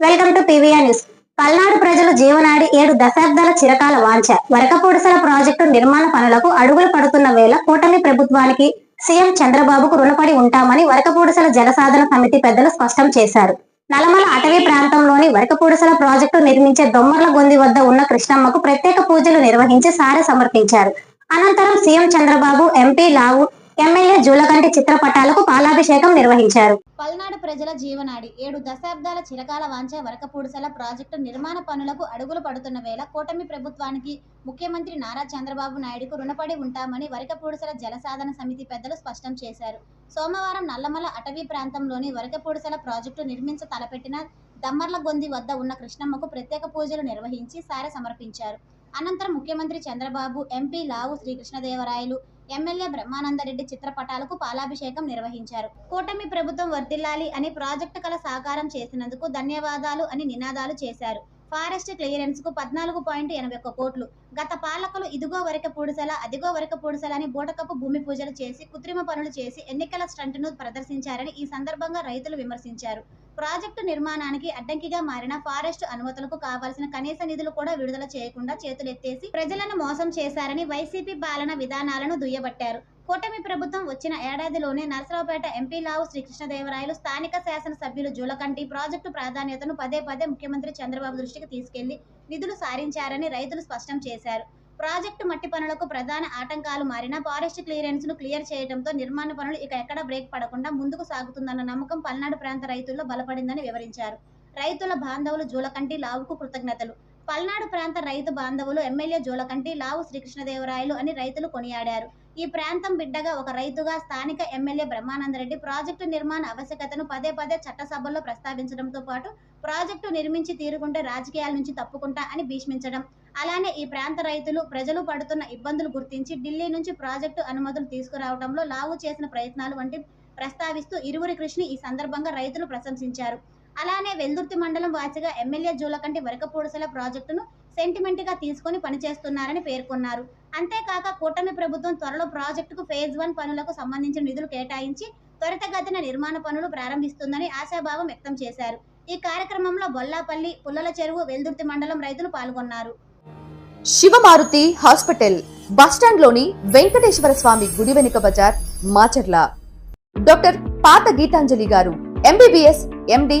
Welcome to PVR news. Palnadu ప్రజలు జీవనాడి ఏడు దశాబ్దాల చిరకాల వాంఛ. వరకపూడిసల ప్రాజెక్టు నిర్మాణ పనులకు అడుగులు పడుతున్న వేళ కూటమి ప్రభుత్వానికి సీఎం చంద్రబాబుకు రుణపడి ఉంటామని వరకపూడిసల జలసాధన సమితి పెద్దలు స్పష్టం చేశారు. నలమల అటవీ ప్రాంతంలోని వరకపూడిసల ప్రాజెక్టు నిర్మించే దొమ్మర్ల గొంది వద్ద ఉన్న కృష్ణమ్మకు ప్రత్యేక పూజలు నిర్వహించి సారె సమర్పించారు. అనంతరం CM Chandrababu MP Lavu MLA Julakanti చిత్రపటాలకు పాలాభిషేకం నిర్వహించారు. పల్నాడు ప్రజల జీవనాడి. ఏడు దశాబ్దాల చిరకాల వాంఛ వరకపూడిసల ప్రాజెక్టు నిర్మాణ పనులకు అడుగులు పడుతున్న వేళ కూటమి ప్రభుత్వానికి ముఖ్యమంత్రి నారా చంద్రబాబు నాయుడుకు రుణపడి ఉంటామని వరకపూడిసల జలసాధన సమితి పెద్దలు స్పష్టం చేశారు. సోమవారం నల్లమల అటవీ ప్రాంతంలోని వరకపూడిసల ప్రాజెక్టు నిర్మించ తలపెట్టిన దమ్మర్ల గొంది వద్ద ఉన్న కృష్ణమ్మకు ప్రత్యేక పూజలు నిర్వహించి సారె సమర్పించారు అనంతరం ముఖ్యమంత్రి చంద్రబాబు ఎంపీ లావు శ్రీకృష్ణదేవరాయలు ఎమ్మెల్యే బ్రహ్మానందరెడ్డి చిత్రపటాలకు పాలాభిషేకం నిర్వహించారు. కూటమి ప్రభుత్వం వర్ధిల్లాలి అని ప్రాజెక్టు కల సాకారం చేసినందుకు ధన్యవాదాలు అని నినాదాలు చేశారు. ఫారెస్ట్ క్లియరెన్స్కు పద్నాలుగు పాయింట్ ఎనభై ఒక్క కోట్లు గత పాలకులు ఇదిగో వరక పూడిసల అదిగో వరక పూడిసల అని బూటకప్పు భూమి పూజలు చేసి కృత్రిమ పనులు చేసి ఎన్నికల స్టంట్ను ప్రదర్శించారని ఈ సందర్భంగా రైతులు విమర్శించారు. ప్రాజెక్టు నిర్మాణానికి అడ్డంకిగా మారిన ఫారెస్ట్ అనుమతులకు కావాల్సిన కనీస నిధులు కూడా విడుదల చేయకుండా చేతులెత్తేసి ప్రజలను మోసం చేశారని వైసీపీ పాలన విధానాలను దుయ్యబట్టారు. కూటమి ప్రభుత్వం వచ్చిన ఏడాదిలోనే నరసరావుపేట ఎంపీ లావు శ్రీకృష్ణదేవరాయలు స్థానిక శాసనసభ్యులు జూలకంటి ప్రాజెక్టు ప్రాధాన్యతను పదే పదే ముఖ్యమంత్రి చంద్రబాబు దృష్టికి తీసుకెళ్ళి నిధులు సారించారని రైతులు స్పష్టం చేశారు. ప్రాజెక్టు మట్టి పనులకు ప్రధాన ఆటంకాలు మారిన ఫారెస్ట్ క్లియరెన్స్ను క్లియర్ చేయడంతో నిర్మాణ పనులు ఇక ఎక్కడ బ్రేక్ పడకుండా ముందుకు సాగుతుందన్న నమ్మకం పల్నాడు ప్రాంత రైతుల్లో బలపడిందని వివరించారు. రైతుల బాంధవులు జూలకంటి లావుకు కృతజ్ఞతలు. పల్నాడు ప్రాంత రైతు బాంధవులు ఎమ్మెల్యే జోలకంటి లావు శ్రీకృష్ణదేవరాయలు అని రైతులు కొనియాడారు. ఈ ప్రాంతం బిడ్డగా ఒక రైతుగా స్థానిక ఎమ్మెల్యే బ్రహ్మానందరెడ్డి ప్రాజెక్టు నిర్మాణ ఆవశ్యకతను పదే పదే చట్టసభల్లో ప్రస్తావించడంతో పాటు ప్రాజెక్టు నిర్మించి తీరుకుంటే రాజకీయాల నుంచి తప్పుకుంటా అని భీష్మించడం. అలానే ఈ ప్రాంత రైతులు ప్రజలు పడుతున్న ఇబ్బందులు గుర్తించి ఢిల్లీ నుంచి ప్రాజెక్టు అనుమతులు తీసుకురావడంలో లావు చేసిన ప్రయత్నాలు వంటి ప్రస్తావిస్తూ ఇరువురి కృషిని ఈ సందర్భంగా రైతులు ప్రశంసించారు. అలానే వెల్దుర్తి మండలం వాసిగా ఎమ్మెల్యే జూలకంటి వరకపూడిసల ప్రాజెక్టును సెంటిమెంట్గా తీసుకొని పనిచేస్తున్నారని పేర్కొన్నారు. అంతేకాక కూటమి ప్రభుత్వం త్వరలో ప్రాజెక్టుకు ఫేజ్ వన్ పనులకు సంబంధించిన నిధులు కేటాయించి త్వరితగతిన నిర్మాణ పనులు ప్రారంభిస్తుందని ఆశాభావం వ్యక్తం చేశారు. ఈ కార్యక్రమంలో బొల్లాపల్లి పుల్లల చెరువు వెల్దుర్తి మండలం రైతులు పాల్గొన్నారు. శివమారుతి హాస్పిటల్ బస్టాండ్లోని వెంకటేశ్వర స్వామి గుడి వెనుక బజార్ మాచర్ల. డాక్టర్ పాత గీతాంజలి గారు ఎంబీబీఎస్ ఎండి